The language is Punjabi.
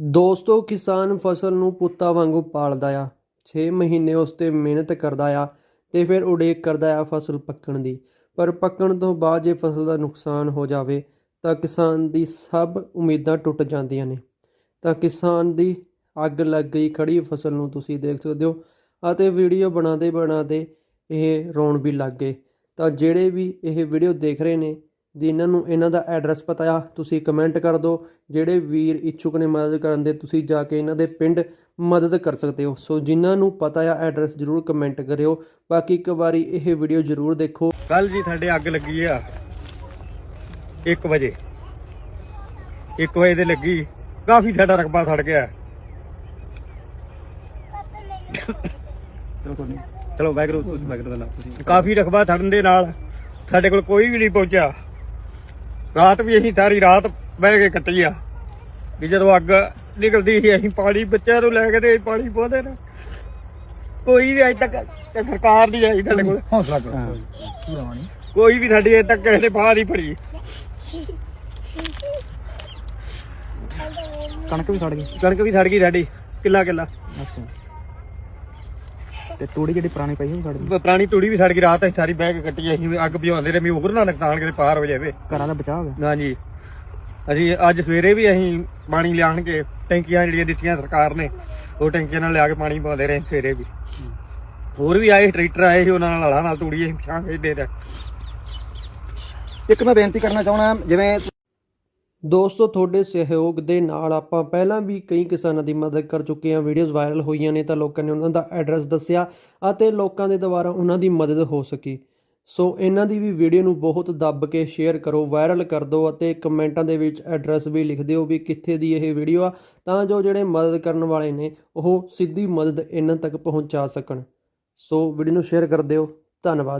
ਦੋਸਤੋ, ਕਿਸਾਨ ਫਸਲ ਨੂੰ ਪੁੱਤਾਂ ਵਾਂਗੂ ਪਾਲਦਾ ਆ। 6 ਮਹੀਨੇ ਉਸ ਤੇ ਮਿਹਨਤ ਕਰਦਾ ਆ ਤੇ ਫਿਰ ਉਡੀਕ ਕਰਦਾ ਆ ਫਸਲ ਪੱਕਣ ਦੀ। ਪਰ ਪੱਕਣ ਤੋਂ ਬਾਅਦ ਜੇ ਫਸਲ ਦਾ ਨੁਕਸਾਨ ਹੋ ਜਾਵੇ, ਤਾਂ ਕਿਸਾਨ ਦੀ ਸਭ ਉਮੀਦਾਂ ਟੁੱਟ ਜਾਂਦੀਆਂ ਨੇ। ਤਾਂ ਕਿਸਾਨ ਦੀ ਅੱਗ ਲੱਗ ਗਈ ਖੜੀ ਫਸਲ ਨੂੰ ਤੁਸੀਂ ਦੇਖ ਸਕਦੇ ਹੋ ਅਤੇ ਵੀਡੀਓ ਬਣਾਉਂਦੇ ਬਣਾਉਂਦੇ ਇਹ ਰੋਣ ਵੀ ਲੱਗ ਗਏ। ਤਾਂ ਜਿਹੜੇ ਵੀ ਇਹ ਵੀਡੀਓ ਦੇਖ ਰਹੇ ਨੇ ਜਿਨ੍ਹਾਂ ਨੂੰ ਇਹਨਾਂ ਦਾ ਐਡਰੈਸ ਪਤਾ ਆ ਤੁਸੀਂ ਕਮੈਂਟ ਕਰ ਦਿਓ। ਜਿਹੜੇ ਵੀਰ ਇੱਛੁਕ ਨੇ ਮਦਦ ਕਰਨ ਦੇ ਤੁਸੀਂ ਜਾ ਕੇ ਇਹਨਾਂ ਦੇ ਪਿੰਡ ਮਦਦ ਕਰ ਸਕਦੇ ਹੋ। ਸੋ ਜਿਨ੍ਹਾਂ ਨੂੰ ਪਤਾ ਆ ਐਡਰੈਸ ਜ਼ਰੂਰ ਕਮੈਂਟ ਕਰਿਓ। ਬਾਕੀ ਇੱਕ ਵਾਰੀ ਇਹ ਵੀਡੀਓ ਜ਼ਰੂਰ ਦੇਖੋ। ਕੱਲ ਜੀ ਸਾਡੇ ਅੱਗ ਲੱਗੀ ਆ। 1 ਵਜੇ। 1 ਵਜੇ ਤੇ ਲੱਗੀ। ਕਾਫੀ ਸਾਡਾ ਰਕਬਾ ਸੜ ਗਿਆ। ਚਲੋ ਚਲੋ ਵੈਗਰੂ ਵੈਗਰੂ ਦਾ ਨਾਮ। ਕਾਫੀ ਰਕਬਾ ਸੜਨ ਦੇ ਨਾਲ ਸਾਡੇ ਕੋਲ ਕੋਈ ਵੀ ਨਹੀਂ ਪਹੁੰਚਿਆ। ਰਾਤ ਵੀ ਅਸੀਂ ਸਾਰੀ ਰਾਤ ਬਹਿ ਕੇ ਕੱਟੀ ਆ। ਵੀ ਜਦੋਂ ਅੱਗ ਨਿਕਲਦੀ ਸੀ ਅਸੀਂ ਪਾਣੀ ਬੱਚਿਆਂ ਨੂੰ ਲੈ ਕੇ ਤੇ ਪਾਣੀ ਪਾਉਂਦੇ ਨੇ ਕੋਈ ਵੀ ਅਜੇ ਤੱਕ ਤੇ ਸਰਕਾਰ ਨਹੀਂ ਆਈ ਸਾਡੇ ਕੋਲ। ਹੌਸਲਾ ਕਰੋ। ਕੋਈ ਵੀ ਸਾਡੀ ਅਜੇ ਤੱਕ ਕਿਸੇ ਨੇ ਬਾਹਰ ਨਹੀਂ ਫੜੀ। ਕਣਕ ਵੀ ਸੜ ਗਈ। ਕਣਕ ਵੀ ਸੜ ਗਈ ਸਾਡੀ ਕਿੱਲਾ ਕਿੱਲਾ ਅੱਛਾ। ਤੇ ਤੂੜੀ ਜਿਹੜੀ ਪੁਰਾਣੀ ਪਈ ਉਹ ਸੜ ਗਈ ਪੁਰਾਣੀ ਤੂੜੀ ਵੀ ਸੜ ਗਈ ਰਾਤ ਅਸੀਂ ਸਾਰੀ ਕੇ ਕੱਟੀ ਅਸੀਂ ਅੱਗ ਬੁਝਾਉਂਦੇ ਰਹੇ ਵੀ ਉਗਰ ਨਾ ਨੁਕਸਾਨ ਕਿਤੇ ਪਾਰ ਹੋ ਜਾਵੇ। ਘਰਾਂ ਦਾ ਬਚਾਅ ਹੋ ਗਿਆ? ਨਾ ਜੀ ਅਸੀਂ ਅੱਜ ਸਵੇਰੇ ਵੀ ਅਸੀਂ ਪਾਣੀ ਲਿਆਣ ਕੇ ਟੈਂਕੀਆਂ ਜਿਹੜੀਆਂ ਦਿੱਤੀਆਂ ਸਰਕਾਰ ਨੇ ਉਹ ਟੈਂਕੀਆਂ ਨਾਲ ਲਿਆ ਕੇ ਪਾਣੀ ਪਾਉਂਦੇ ਰਹੇ ਸਵੇਰੇ ਵੀ। ਹੋਰ ਵੀ ਆਏ ਟਰੈਕਟਰ ਆਏ ਸੀ ਉਹਨਾਂ ਨਾਲ ਹਲਾਂ ਨਾਲ ਤੂੜੀ ਅਸੀਂ ਛਾਂ ਦੇ ਰਹੇ। ਇੱਕ ਮੈਂ ਬੇਨਤੀ ਕਰਨਾ ਚਾਹਣਾ ਜਿਵੇਂ ਦੋਸਤੋ, ਤੁਹਾਡੇ ਸਹਿਯੋਗ ਦੇ ਨਾਲ ਆਪਾਂ ਪਹਿਲਾਂ ਵੀ ਕਈ ਕਿਸਾਨਾਂ ਦੀ ਮਦਦ ਕਰ ਚੁੱਕੇ ਹਾਂ। ਵੀਡੀਓਜ਼ ਵਾਇਰਲ ਹੋਈਆਂ ਨੇ ਤਾਂ ਲੋਕਾਂ ਨੇ ਉਹਨਾਂ ਦਾ ਐਡਰੈਸ ਦੱਸਿਆ ਅਤੇ ਲੋਕਾਂ ਦੇ ਦੁਆਰਾ ਉਹਨਾਂ ਦੀ ਮਦਦ ਹੋ ਸਕੀ। ਸੋ, ਇਹਨਾਂ ਦੀ ਵੀ ਵੀਡੀਓ ਨੂੰ ਬਹੁਤ ਦੱਬ ਕੇ ਸ਼ੇਅਰ ਕਰੋ, ਵਾਇਰਲ ਕਰ ਦਿਓ ਅਤੇ ਕਮੈਂਟਾਂ ਦੇ ਵਿੱਚ ਐਡਰੈਸ ਵੀ ਲਿਖ ਦਿਓ ਵੀ ਕਿੱਥੇ ਦੀ ਇਹ ਵੀਡੀਓ ਆ ਤਾਂ ਜੋ ਜਿਹੜੇ ਮਦਦ ਕਰਨ ਵਾਲੇ ਨੇ, ਉਹ ਸਿੱਧੀ ਮਦਦ ਇਹਨਾਂ ਤੱਕ ਪਹੁੰਚਾ ਸਕਣ। ਸੋ, ਵੀਡੀਓ ਨੂੰ ਸ਼ੇਅਰ ਕਰ ਦਿਓ। ਧੰਨਵਾਦ।